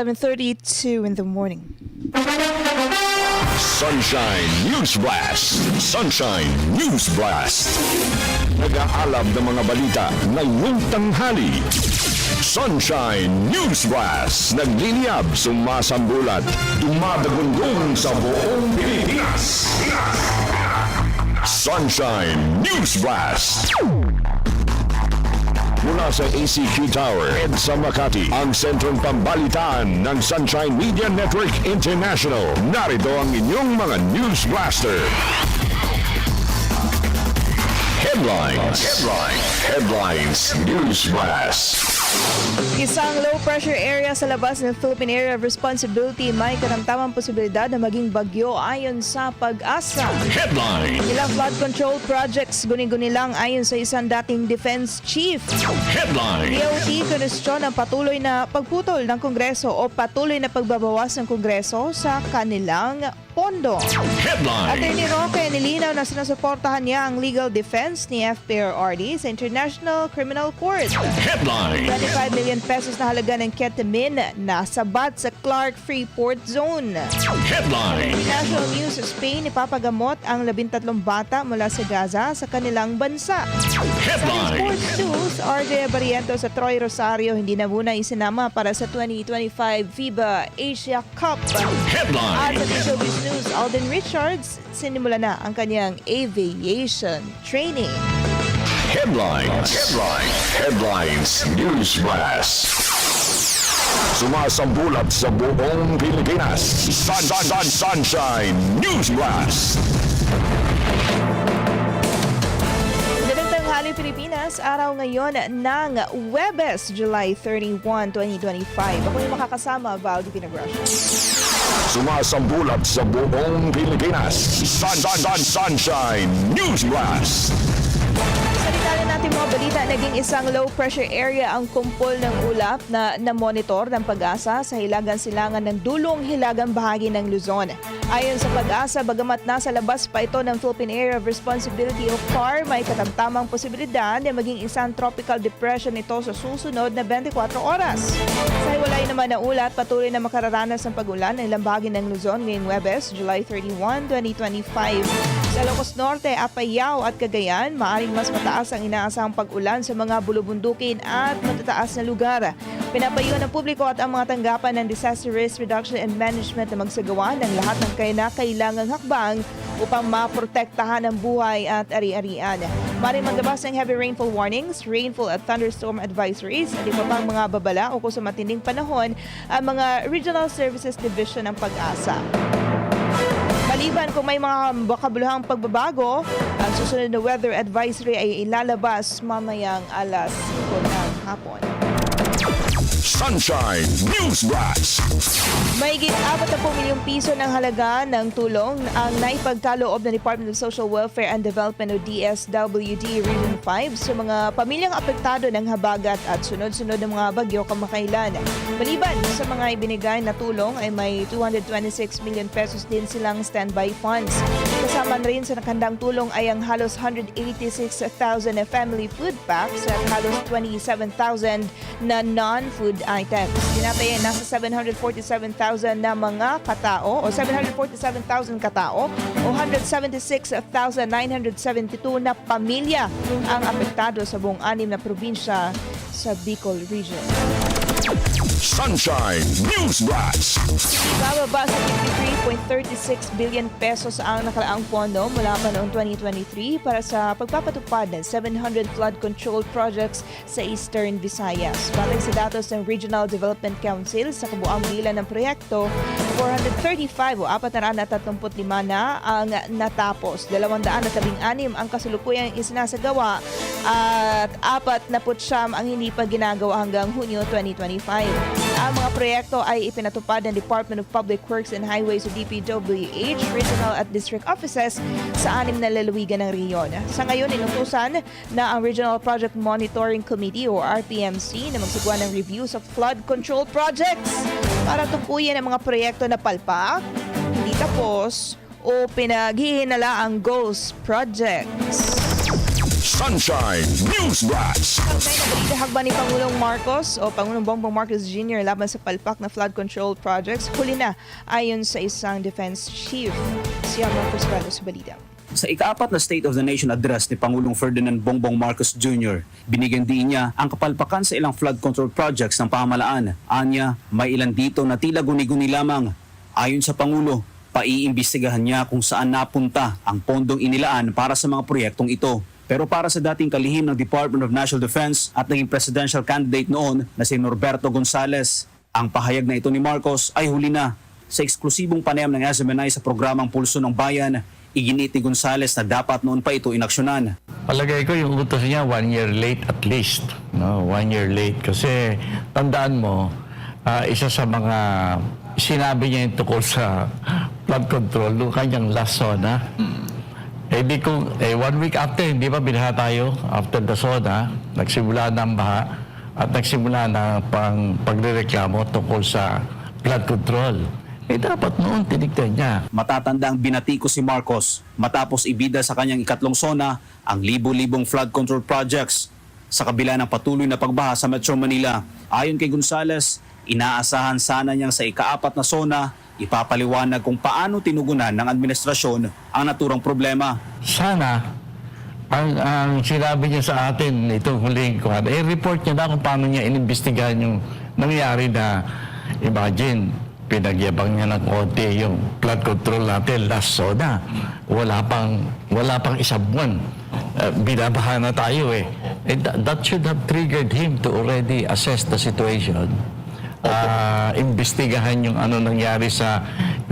It's 11.32 in the morning. Sunshine News Blast! Sunshine News Blast! Nag-aalab ng mga balita ngayong tanghali. Sunshine News Blast! Nagliliyab, sumasambulat, dumadagundong sa buong Pilipinas. Sunshine News Blast! Mula sa ACQ Tower, EDSA Makati, ang sentrong pambalitaan ng Sunshine Media Network International. Narito ang inyong mga News Blaster. Headlines. Headlines. Headlines. News Blast. Isang low-pressure area sa labas ng Philippine Area of Responsibility may karamtamang posibilidad na maging bagyo ayon sa pag-asa. Headline. Ilang flood control projects guni-guni lang ayon sa isang dating defense chief. Headline. DOT kunestyon ang patuloy na pagputol ng Kongreso o patuloy na pagbabawas ng Kongreso sa kanilang pondo. Headline. Attorney Roque nilinaw na sinusuportahan niya ang legal defense ni FPRRD sa International Criminal Court. Headline. 25 million pesos na halaga ng ketamine nasabat sa Clark Freeport Zone. Headline. National News sa Spain ipapagamot ang 13 bata mula sa Gaza sa kanilang bansa. Sa Headline. Sports News, RJ Barrientos sa Troy Rosario hindi na muna isinama para sa 2025 FIBA Asia Cup. At Headline. sa Showbiz News, Alden Richards sinimula na ang kanyang aviation training. Headlines. Headlines. Headlines. News Blast. Sumasambulat sa buong Pilipinas. Sun, sun, sun, sunshine News Blast. Tanghali Pilipinas, araw ngayon ng Webes, July 31, 2025. Ako yung makakasama, Val Pinagrasio. Sumasambulat sa buong Pilipinas. Sun, sun, sun, sunshine News Blast. Natin mga balita, naging isang low pressure area ang kumpol ng ulap na na-monitor ng pag-asa sa hilagan silangan ng dulong hilagang bahagi ng Luzon. Ayon sa pag-asa, bagamat nasa labas pa ito ng Philippine Area of Responsibility o PAR, may katamtamang posibilidad na maging isang tropical depression ito sa susunod na 24 oras. Sa hiwalay naman na ulat, patuloy na makararanas ng pag-ulan ng ilang bahagi ng Luzon ngayong Webes, July 31, 2025. Sa Ilocos Norte, Apayao at Cagayan, maaring mas mataas ang inaasahang pag-ulan sa mga bulubundukin at matataas na lugar. Pinapayuhan ng publiko at ang mga tanggapan ng Disaster Risk Reduction and Management na magsagawa ng lahat ng kailangang hakbang upang maprotektahan ang buhay at ari-arian. Maring maglabas ng heavy rainfall warnings, rainfall at thunderstorm advisories at iba pang mga babala ukol sa matinding panahon ang mga Regional Services Division ng pag-asa. Maliban kung may mga bakabuluhang pagbabago, susunod na weather advisory ay ilalabas mamayang alas 5 ng hapon. Sunshine News Blast. Mahigit 40 milyong piso ng halaga ng tulong ang naipagkaloob ng Department of Social Welfare and Development o DSWD Region 5 sa mga pamilyang apektado ng habagat at sunod-sunod ng mga bagyo kamakailan. Maliban sa mga ibinigay na tulong ay may 226 million pesos din silang standby funds. Kasama rin sa nakandang tulong ay ang halos 186,000 na family food packs at halos 27,000 na non-food items. Tinatayan nasa 747,000 na mga katao o 747,000 katao o 176,972 na pamilya ang apektado sa buong anim na probinsya sa Bicol Region. Sunshine News Blast. Bababa sa 53.36 billion pesos ang nakalaang pondo mula pa noong 2023 para sa pagpapatupad ng 700 flood control projects sa Eastern Visayas. Batay sa datos ng Regional Development Council sa kabuang bilan ng proyekto, 435 o 435 na ang natapos. 216 ang kasulukuyang isinasagawa at 49 ang hindi pa ginagawa hanggang Hunyo 2025. Ang mga proyekto ay ipinatupad ng Department of Public Works and Highways o DPWH, regional at district offices sa anim na lalawigan ng reyon. Sa ngayon, inutusan na ang Regional Project Monitoring Committee o RPMC na magsagawa ng review sa flood control projects para tukuyin ang mga proyekto na palpak, hindi tapos, o pinaghihinala ang ghost projects. Sunshine News Blast. May nabalita ni Pangulong Marcos o Pangulong Bongbong Marcos Jr. laban sa palpak na flood control projects. Huli na ayon sa isang defense chief. Si Marcos Rado sa balita. Sa ikaapat na State of the Nation address ni Pangulong Ferdinand Bongbong Marcos Jr., binigyan din niya ang kapalpakan sa ilang flood control projects ng pamahalaan. Anya, may ilan dito na tila guni-guni lamang. Ayon sa Pangulo, paiimbestigahan niya kung saan napunta ang pondong inilaan para sa mga proyektong ito. Pero para sa dating kalihim ng Department of National Defense at naging presidential candidate noon na si Norberto Gonzales, ang pahayag na ito ni Marcos ay huli na. Sa eksklusibong panayam ng SMNI sa programang Pulso ng Bayan, iginit ni Gonzales na dapat noon pa ito inaksyonan. Palagay ko yung utos niya one year late at least. No, one year late kasi tandaan mo ah, isa sa mga sinabi niya yung tukol sa flood control nung kanyang last zona. Eh di kung eh, one week after hindi ba binaha tayo after the zona, nagsimula na ang baha at nagsimula na pang pagrereklamo tungkol sa flood control. Eh dapat noon tinignan niya. Matatanda ang binati ko si Marcos matapos ibida sa kanyang ikatlong zona ang libo-libong flood control projects sa kabila ng patuloy na pagbaha sa Metro Manila. Ayon kay Gonzales, inaasahan sana niyang sa ikaapat na zona ipapaliwanag kung paano tinugunan ng administrasyon ang naturang problema. sana ang, ang sinabi niya sa atin itong huling kuhan, eh report niya na kung paano niya inimbestigahan yung nangyari na imagine pinagyabang niya ng konti yung flood control natin last soda. Wala pang wala pang isang buwan. Uh, binabaha na tayo eh. eh that, that should have triggered him to already assess the situation. Ah, imbestigahan yung ano nangyari sa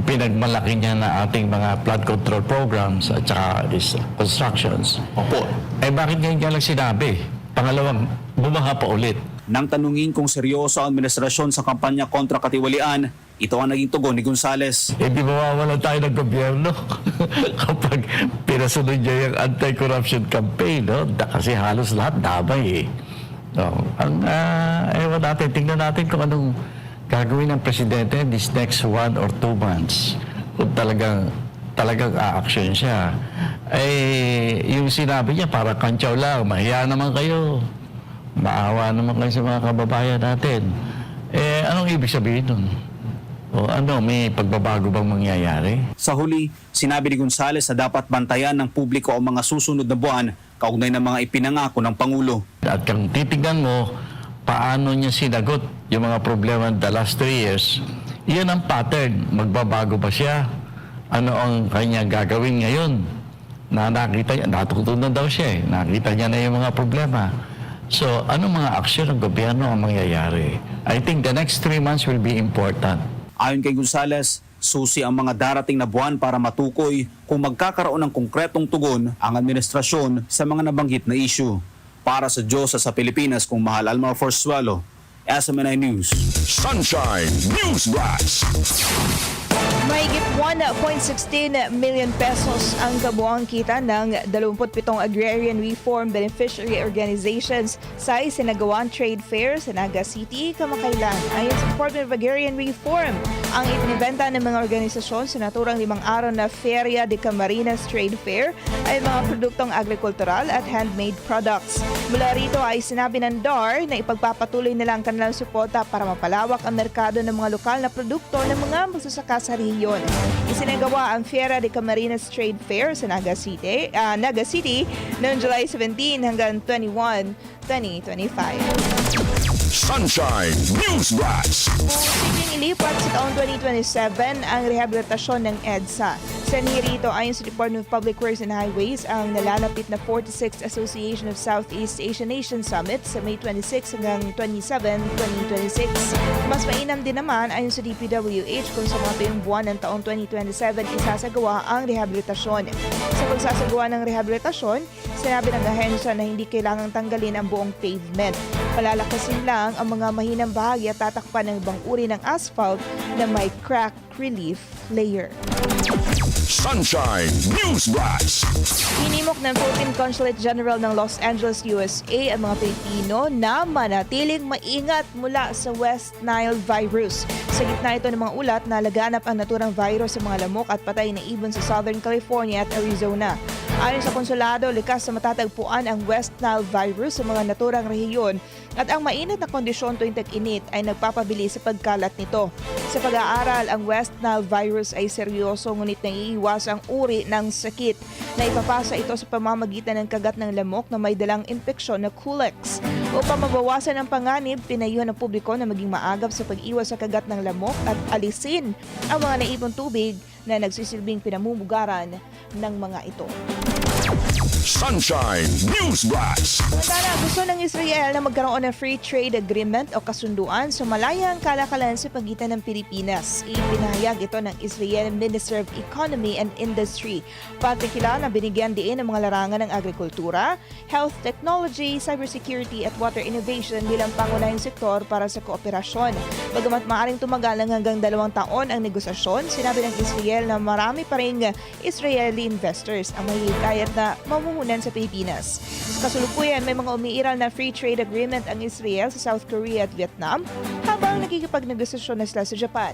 pinagmalaki niya na ating mga flood control programs at saka is constructions. Opo. Eh bakit ngayon niya lang sinabi? Pangalawang, bumaha pa ulit. Nang tanungin kung seryoso ang administrasyon sa kampanya kontra katiwalian, ito ang naging tugon ni Gonzales. Eh di mawawalan tayo ng gobyerno kapag pinasunod niya yung anti-corruption campaign. No? Kasi halos lahat damay eh. No. Ang, uh, ewan natin, tingnan natin kung anong gagawin ng presidente this next one or two months. Kung talagang talagang a-action siya. Eh, yung sinabi niya, para kantsaw lang, mahiya naman kayo. Maawa naman kayo sa mga kababayan natin. Eh, anong ibig sabihin nun? O ano, may pagbabago bang mangyayari? Sa huli, sinabi ni Gonzales na dapat bantayan ng publiko ang mga susunod na buwan kaugnay ng mga ipinangako ng Pangulo. At kung titignan mo, paano niya sinagot yung mga problema the last three years, yan ang pattern. Magbabago ba siya? Ano ang kanya gagawin ngayon? Na nakita niya, natutunan daw siya eh. Nakita niya na yung mga problema. So, anong mga aksyon ng gobyerno ang mangyayari? I think the next three months will be important. Ayon kay Gonzales, susi ang mga darating na buwan para matukoy kung magkakaroon ng konkretong tugon ang administrasyon sa mga nabanggit na issue. Para sa Diyos at sa Pilipinas kung mahal Almar Forsuelo, SMNI News. Sunshine News Blast. Mahigit 1.16 million pesos ang kabuang kita ng 27 agrarian reform beneficiary organizations sa isinagawang trade fair sa Naga City, Kamakailan. Ayon sa Department of Agrarian Reform, ang ipinibenta ng mga organisasyon sa naturang limang araw na Feria de Camarines Trade Fair ay mga produktong agrikultural at handmade products. Mula rito ay sinabi ng DAR na ipagpapatuloy nila ang kanilang suporta para mapalawak ang merkado ng mga lokal na produkto ng mga magsasaka sa rehiyon. Isinagawa ang Fiera de Camarines Trade Fair sa Naga City, ah, Naga City noong July 17 hanggang 21, 2025. Sunshine News Blast. Posibleng ilipat sa taong 2027 ang rehabilitasyon ng EDSA. Sa nirito ayon sa Department of Public Works and Highways ang nalalapit na 46th Association of Southeast Asian Nation Summit sa May 26 hanggang 27, 2026. Mas mainam din naman ayon sa DPWH kung sa mga tuwing buwan ng taong 2027 isasagawa ang rehabilitasyon. Sa pagsasagawa ng rehabilitasyon, sinabi ng ahensya na hindi kailangang tanggalin ang buong pavement. Palalakasin lang ang mga mahinang bahagi at tatakpan ng ibang uri ng asphalt na may crack relief layer. Sunshine News Blast. Hinimok ng Philippine Consulate General ng Los Angeles, USA ang mga Pilipino na manatiling maingat mula sa West Nile virus. Sa gitna ito ng mga ulat na laganap ang naturang virus sa mga lamok at patay na ibon sa Southern California at Arizona. Ayon sa konsulado, likas na matatagpuan ang West Nile virus sa mga naturang rehiyon at ang mainit na kondisyon tuwing tag-init ay nagpapabili sa pagkalat nito. Sa pag-aaral, ang West Nile virus ay seryoso ngunit naiiwas ang uri ng sakit na ipapasa ito sa pamamagitan ng kagat ng lamok na may dalang impeksyon na Culex. Upang mabawasan ang panganib, pinayuhan ng publiko na maging maagap sa pag-iwas sa kagat ng lamok at alisin ang mga naipong tubig na nagsisilbing pinamumugaran ng mga ito. Sunshine News Blast. Samantala, gusto ng Israel na magkaroon ng free trade agreement o kasunduan sa malayang kalakalan sa pagitan ng Pilipinas. Ipinahayag ito ng Israel Minister of Economy and Industry. Partikular na binigyan diin ng mga larangan ng agrikultura, health technology, cybersecurity at water innovation bilang pangunahing sektor para sa kooperasyon. Bagamat maaaring tumagal ng hanggang dalawang taon ang negosasyon, sinabi ng Israel na marami pa rin Israeli investors ang mahihikayat na mamumunan sa Pilipinas. Sa kasulukuyan, may mga umiiral na free trade agreement ang Israel sa South Korea at Vietnam habang nakikipagnegosasyon na sila sa Japan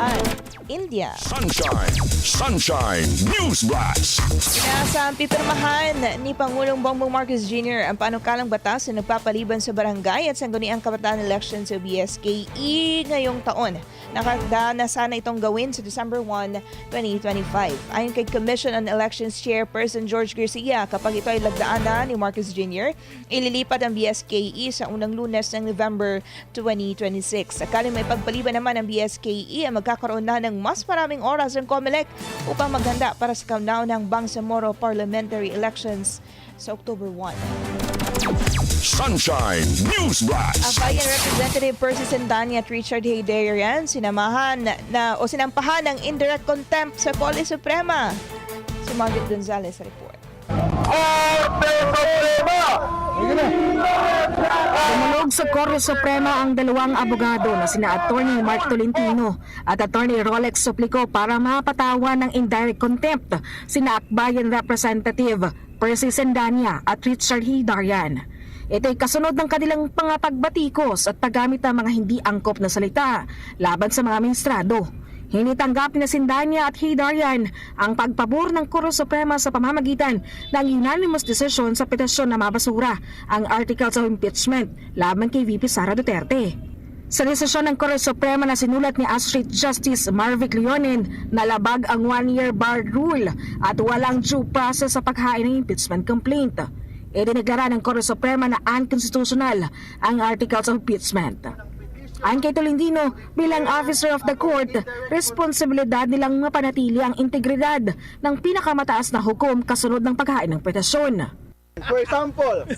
at India. Sunshine. Sunshine News Blast. Inaasang pipirmahan ni Pangulong Bongbong Marcos Jr. ang panukalang batas na nagpapaliban sa barangay at sangguniang kabataan election sa BSKE ngayong taon. Nakagda na sana itong gawin sa December 1, 2025. Ayon kay Commission on Elections Chairperson George Garcia, kapag ito ay lagdaan na ni Marcos Jr., ililipat ang BSKE sa unang lunes ng November 2026. Sakaling may pagpaliban naman ng BSKE ay magkakaroon na ng mas maraming oras ng COMELEC upang maghanda para sa countdown ng Bangsamoro Parliamentary Elections sa October 1. Sunshine News Ang Blast. Bayan Representative Percy Sendanya at Richard Haydarian sinamahan na o sinampahan ng indirect contempt sa Korte Suprema. Si Margaret Gonzalez sa report. Dumulog sa Korte Suprema ang dalawang abogado na sina Attorney Mark Tolentino at Attorney Rolex Suplico para mapatawan ng indirect contempt sina Akbayan Representative Percy Sendanya at Richard Hidarian. Ito'y kasunod ng kanilang pangapagbatikos at paggamit ng mga hindi angkop na salita laban sa mga ministrado. Hindi tanggap ni Sindanya at Hidarian ang pagpabor ng Koro Suprema sa pamamagitan ng unanimous decision sa petisyon na mabasura ang articles of impeachment laban kay VP Sara Duterte. Sa desisyon ng Koro Suprema na sinulat ni Associate Justice Marvic Leonin na labag ang one-year bar rule at walang due process sa paghain ng impeachment complaint. Idineklara ng Koro Suprema na unconstitutional ang articles of impeachment. Kay Tolentino, bilang officer of the court, responsibilidad nilang mapanatili ang integridad ng pinakamataas na hukom kasunod ng paghain ng petisyon. For example,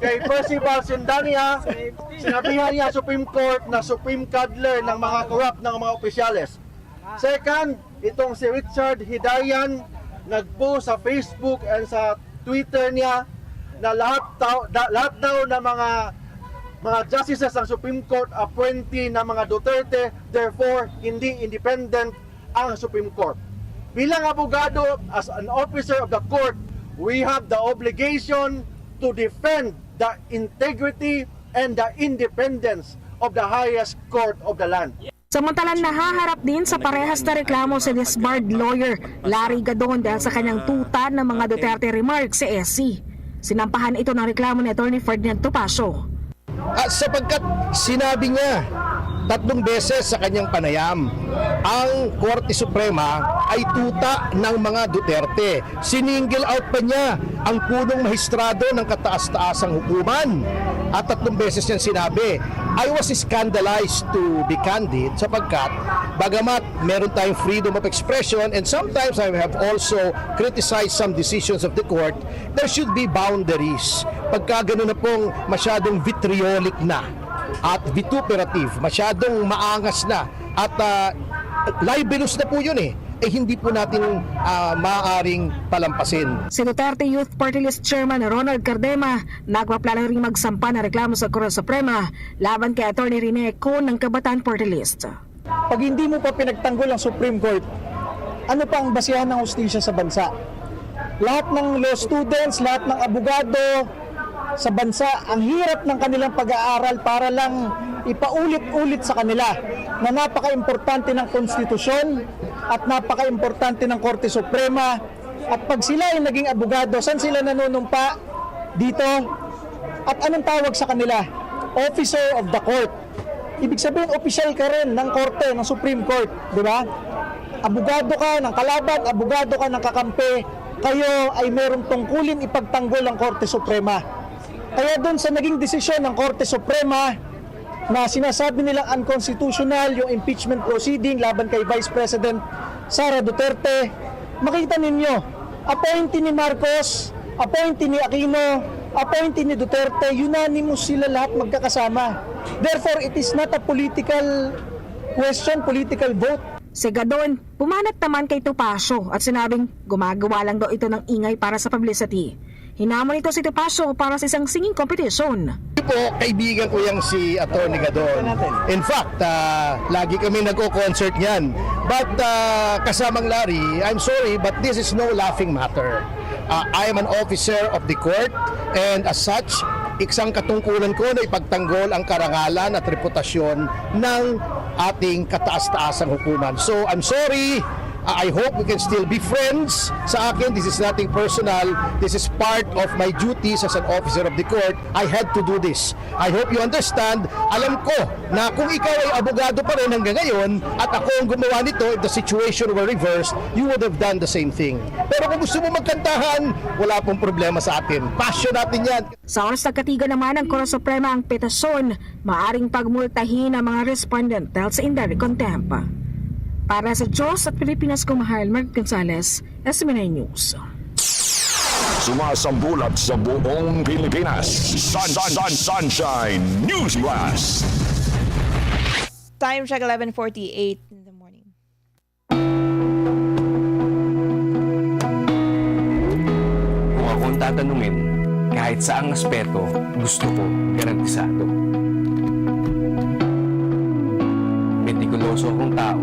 kay Percival Sindania, sinabihan niya Supreme Court na Supreme Cuddler ng mga corrupt ng mga opisyales. Second, itong si Richard Hidayan nagpost sa Facebook and sa Twitter niya na lahat, daw, da, lahat daw ng mga mga justices ng Supreme Court appointee ng mga Duterte, therefore hindi independent ang Supreme Court. Bilang abogado, as an officer of the court, we have the obligation to defend the integrity and the independence of the highest court of the land. Samantalang nahaharap din sa parehas na reklamo si disbarred lawyer Larry Gadon dahil sa kanyang tuta ng mga Duterte remarks sa SC. Sinampahan ito ng reklamo ni Atty. Ferdinand Topacio. At sapagkat sinabi niya tatlong beses sa kanyang panayam, ang Korte Suprema ay tuta ng mga Duterte. Sininggle out pa niya ang punong mahistrado ng kataas-taasang hukuman. At tatlong beses niyan sinabi, I was scandalized to be candid sapagkat bagamat meron tayong freedom of expression and sometimes I have also criticized some decisions of the court, there should be boundaries. Pagka gano'n na pong masyadong vitriolic na at vituperative, masyadong maangas na at uh, libelous na po yun eh eh hindi po natin ah, maaaring palampasin. Si Duterte Youth Party List Chairman Ronald Cardema nagpaplano ring magsampa ng reklamo sa Korte Suprema laban kay Atty. Rene Con ng Kabataan Party List. Pag hindi mo pa pinagtanggol ang Supreme Court, ano pa ang basihan ng hustisya sa bansa? Lahat ng law students, lahat ng abogado sa bansa, ang hirap ng kanilang pag-aaral para lang ipaulit-ulit sa kanila na napaka-importante ng konstitusyon at napaka-importante ng Korte Suprema At pag sila ay naging abogado, saan sila nanunumpa? Dito. At anong tawag sa kanila? Officer of the court. Ibig sabihin, official ka rin ng korte, ng Supreme Court. Di ba? Abogado ka ng kalaban, abogado ka ng kakampi. Kayo ay merong tungkulin ipagtanggol ang Korte Suprema. Kaya doon sa naging desisyon ng Korte Suprema na sinasabi nilang unconstitutional yung impeachment proceeding laban kay Vice President Sara Duterte, makita ninyo, appointee ni Marcos, appointee ni Aquino, appointee ni Duterte, unanimous sila lahat magkakasama. Therefore, it is not a political question, political vote. Segadon, pumanat naman kay Topacio at sinabing gumagawa lang daw ito ng ingay para sa publicity. Hinamon ito si Topacio para sa isang singing competition. po, kaibigan ko yung si Atty. Gadon. In fact, ah, lagi kami nagko-concert niyan. But ah, kasamang Larry, I'm sorry, but this is no laughing matter. Ah, I am an officer of the court and as such, isang katungkulan ko na ipagtanggol ang karangalan at reputasyon ng ating kataas-taasang hukuman. So, I'm sorry, I hope we can still be friends. Sa akin, this is nothing personal. This is part of my duties as an officer of the court. I had to do this. I hope you understand. Alam ko na kung ikaw ay abogado pa rin hanggang ngayon at ako ang gumawa nito, if the situation were reversed, you would have done the same thing. Pero kung gusto mo magkantahan, wala pong problema sa atin. Passion natin yan. Sa oras nagkatiga naman ng Korte Suprema ang petasyon, maaring pagmultahin ang mga respondent dahil sa indirect contempt. Para sa Diyos at Pilipinas Kumahal, Mark Gonzalez, SMNI News. Sumasambulat sa buong Pilipinas. Sun, sun, sun, sunshine News Blast. Time check 11:48 in the morning. Kung akong tatanungin, kahit saang aspeto, gusto ko garantisado. Metikuloso akong tao,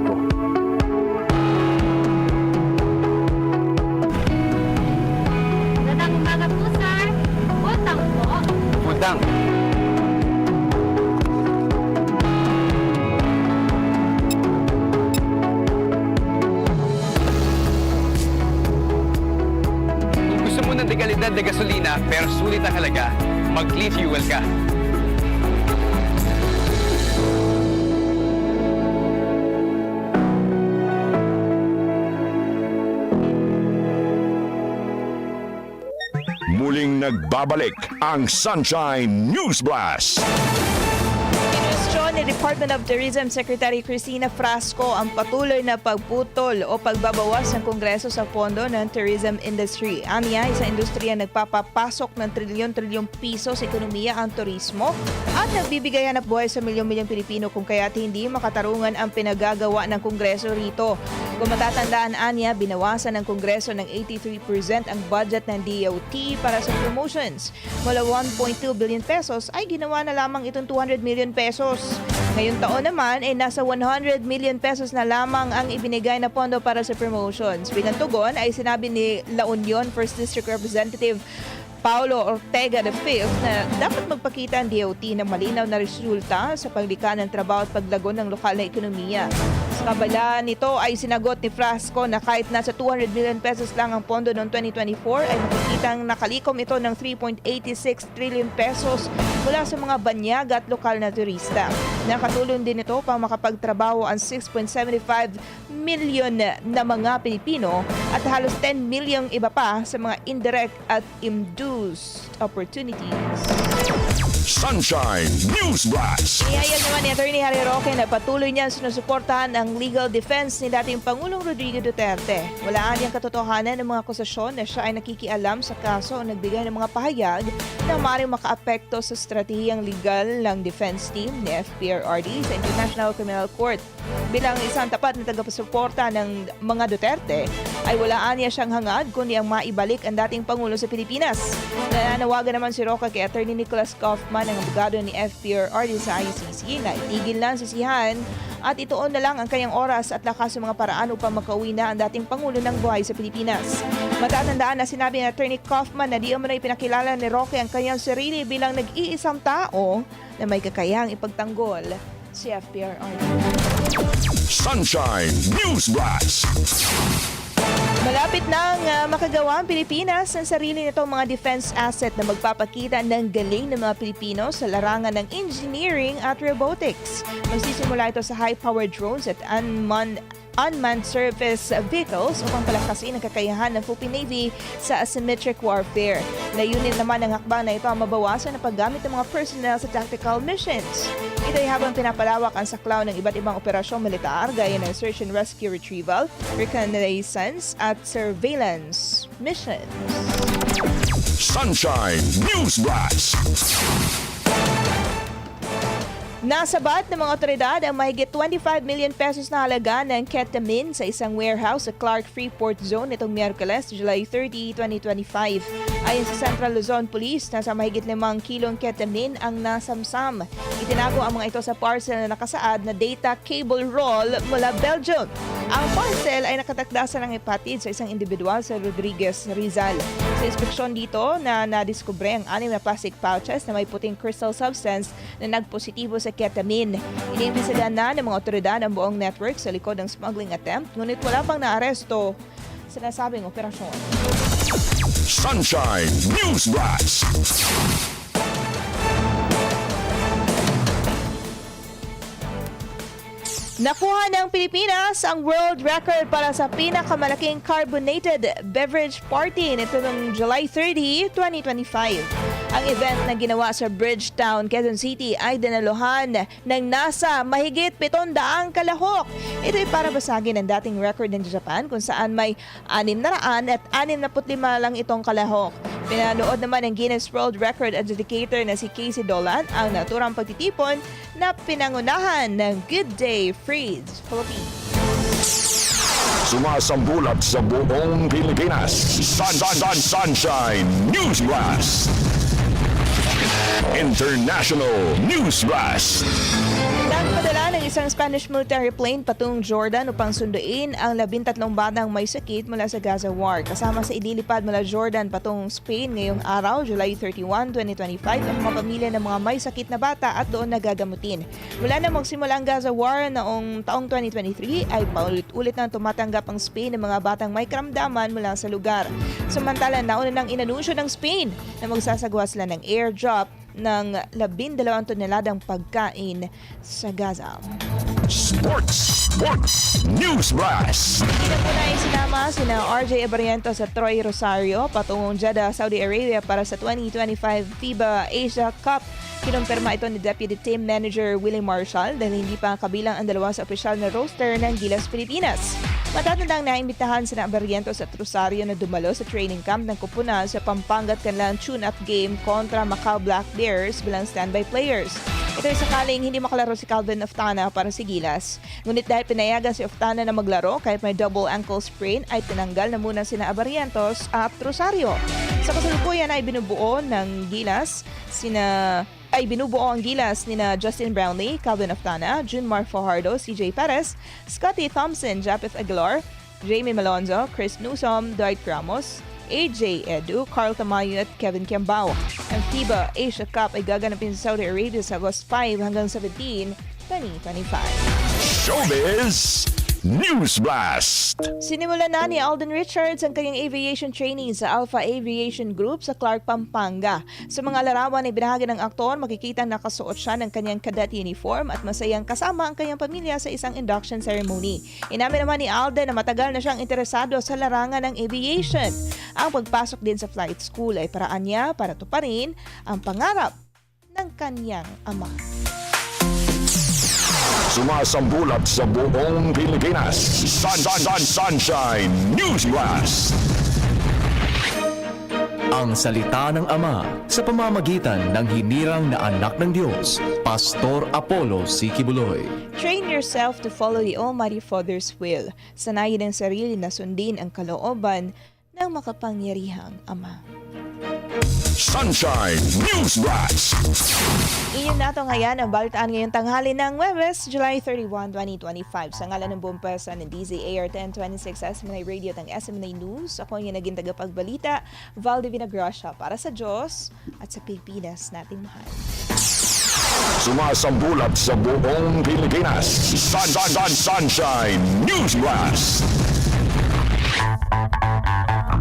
gusto mo ng dekalidad na gasolina pero sulit ang halaga, mag-clean fuel ka. Muling nagbabalik ang Sunshine News Blast. Ni Department of Tourism Secretary Cristina Frasco ang patuloy na pagputol o pagbabawas ng Kongreso sa pondo ng tourism industry. Aniya, isa industriya nagpapapasok ng trilyon-trilyong piso sa ekonomiya ang turismo at nagbibigay hanap buhay sa milyong-milyong Pilipino kung kaya't hindi makatarungan ang pinagagawa ng Kongreso rito. Kung matatandaan, Anya, binawasan ng Kongreso ng 83% ang budget ng DOT para sa promotions. Mula 1.2 billion pesos ay ginawa na lamang itong 200 million pesos. Ngayong taon naman ay nasa 100 million pesos na lamang ang ibinigay na pondo para sa promotions. Bilang ay sinabi ni La Union First District Representative Paulo Ortega V na dapat magpakita ang DOT ng malinaw na resulta sa paglikha ng trabaho at paglago ng lokal na ekonomiya. Kabala nito ay sinagot ni Frasco na kahit nasa 200 million pesos lang ang pondo noong 2024 ay makikitang nakalikom ito ng 3.86 trillion pesos mula sa mga banyag at lokal na turista. Nakatulong din ito pang makapagtrabaho ang 6.75 million na mga Pilipino at halos 10 milyong iba pa sa mga indirect at induced opportunities. Sunshine News Blast. Inihayag naman ni Atty. Harry Roque na patuloy niya sinusuportahan ang legal defense ni dating Pangulong Rodrigo Duterte. Walaan niyang katotohanan ng mga akusasyon na siya ay nakikialam sa kaso o nagbigay ng mga pahayag na maaaring makaapekto sa estratehiyang legal ng defense team ni FPRRD sa International Criminal Court. Bilang isang tapat na tagapasuporta ng mga Duterte, ay walaan niya siyang hangad kundi ang maibalik ang dating Pangulo sa Pilipinas. Nananawagan naman si Roque kay Atty. Nicholas Kaufman, ang abogado ni FPRRD sa ICC, na itigil na ang sisihan at ituon na lang ang kanyang oras at lakas sa mga paraan upang makauwi na ang dating Pangulo ng buhay sa Pilipinas. Matatandaan na sinabi ni Attorney Kaufman na di umano'y pinakilala ni Roque ang kanyang sarili bilang nag-iisang tao na may kakayahang ipagtanggol si FPRR. Sunshine News Blast. Malapit nang uh, makagawa ang Pilipinas ng sarili nitong mga defense asset na magpapakita ng galing ng mga Pilipino sa larangan ng engineering at robotics. Magsisimula ito sa high-powered drones at unmanned unmanned surface vehicles upang palakasin ang kakayahan ng Philippine Navy sa asymmetric warfare. Layunin naman ng hakbang na ito ang mabawasan ang paggamit ng mga personnel sa tactical missions. Ito habang pinapalawak ang saklaw ng iba't ibang operasyong militar gaya ng search and rescue retrieval, reconnaissance at surveillance missions. Sunshine News Blast. Nasabat ng mga otoridad ang mahigit 25 million pesos na halaga ng ketamine sa isang warehouse sa Clark Freeport Zone nitong Miyerkules, July 30, 2025. Ayon sa Central Luzon Police, nasa mahigit 5 kilong ketamine ang nasamsam. Itinago ang mga ito sa parcel na nakasaad na data cable roll mula Belgium. Ang parcel ay nakatakdasan ng ipatid sa isang individual sa Rodriguez, Rizal. Sa inspeksyon dito na nadiskubre ang anim na plastic pouches na may puting crystal substance na nagpositibo sa ketamine. Iniimbestigahan na ng mga otoridad ang buong network sa likod ng smuggling attempt ngunit wala pang naaresto sa nasabing operasyon. Sunshine News Blast. Nakuha ng Pilipinas ang world record para sa pinakamalaking carbonated beverage party nito noong July 30, 2025. Ang event na ginawa sa Bridgetown, Quezon City ay dinaluhan ng nasa mahigit 700 kalahok. Ito ay para basagin ang dating record ng Japan kung saan may 600 at 65 lang itong kalahok. Pinanood naman ng Guinness World Record adjudicator na si Casey Dolan ang naturang pagtitipon na pinangunahan ng Good Day Freeze Philippines. Sumasambulat sa buong Pilipinas. Sun, sun, sun, sunshine News Blast. International News Blast. Nagpadala ng isang Spanish military plane patungong Jordan upang sunduin ang labintatlong batang may sakit mula sa Gaza War. Kasama sa ililipad mula Jordan patungong Spain ngayong araw, July 31, 2025, ang mga pamilya ng mga may sakit na bata at doon nagagamutin. Mula na magsimula ang Gaza War noong taong 2023 ay paulit-ulit nang tumatanggap ang Spain ng mga batang may karamdaman mula sa lugar. Samantala, nauna nang inanunsyo ng Spain na magsasagawa sila ng airdrop ng 12 toneladang pagkain sa Gaza. Sports. Sports. News Blast. Sina po na sinama sina RJ Abarientos at Troy Rosario patungong Jeddah, Saudi Arabia para sa 2025 FIBA Asia Cup. Kinumpirma ito ni Deputy Team Manager Willie Marshall dahil hindi pa kabilang ang dalawa sa opisyal na roster ng Gilas Pilipinas. Matatandang naimbitahan sina Abarientos at Rosario na dumalo sa training camp ng Kupuna sa Pampangat kanilang tune-up game kontra Macau Black Bears bilang standby players. Ito sakaling hindi makalaro si Calvin Oftana para si Gilas. Ngunit dahil pinayagan si Oftana na maglaro kahit may double ankle sprain ay tinanggal na muna sina Abarientos at Rosario. Sa kasalukuyan ay binubuo ng Gilas sina ay binubuo ang gilas ni na Justin Brownlee, Calvin Oftana, Junmar Fajardo, CJ Perez, Scotty Thompson, Japeth Aguilar, Jamie Malonzo, Chris Newsom, Dwight Ramos, AJ Edu, Carl Tamayo at Kevin Kiambao. FIBA Asia Cup ay gaganapin sa Saudi Arabia sa August 5 hanggang 17, 2025. Showbiz. News Blast. Sinimulan na ni Alden Richards ang kanyang aviation training sa Alpha Aviation Group sa Clark, Pampanga. Sa mga larawan ay binahagi ng aktor, makikita nakasuot siya ng kanyang cadet uniform at masayang kasama ang kanyang pamilya sa isang induction ceremony. Inamin naman ni Alden na matagal na siyang interesado sa larangan ng aviation. Ang pagpasok din sa flight school ay paraan niya para tuparin ang pangarap ng kanyang ama. Sumasambulat sa buong Pilipinas. Sun, sun, sun, sunshine News Blast. Ang salita ng Ama sa pamamagitan ng hinirang na anak ng Diyos, Pastor Apollo Sikibuloy. Train yourself to follow the Almighty Father's will. Sanayin ang sarili na sundin ang kalooban ng makapangyarihang Ama. Sunshine News Blast. Iyon nato ngayon ang balitaan ngayong tanghali ng Webes, July 31, 2025. Sa ngalan ng buong pwersa ng DZAR 1026 SMNA Radio ng SMNA News, ako ang naging tagapagbalita, Val Divina Gracia, para sa Diyos at sa Pilipinas nating mahal. Sumasambulat sa buong Pilipinas. Sun, sun, sun, Sunshine News Blast.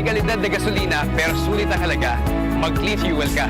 Dekalidad na gasolina pero sulit ang halaga, mag-clean fuel ka.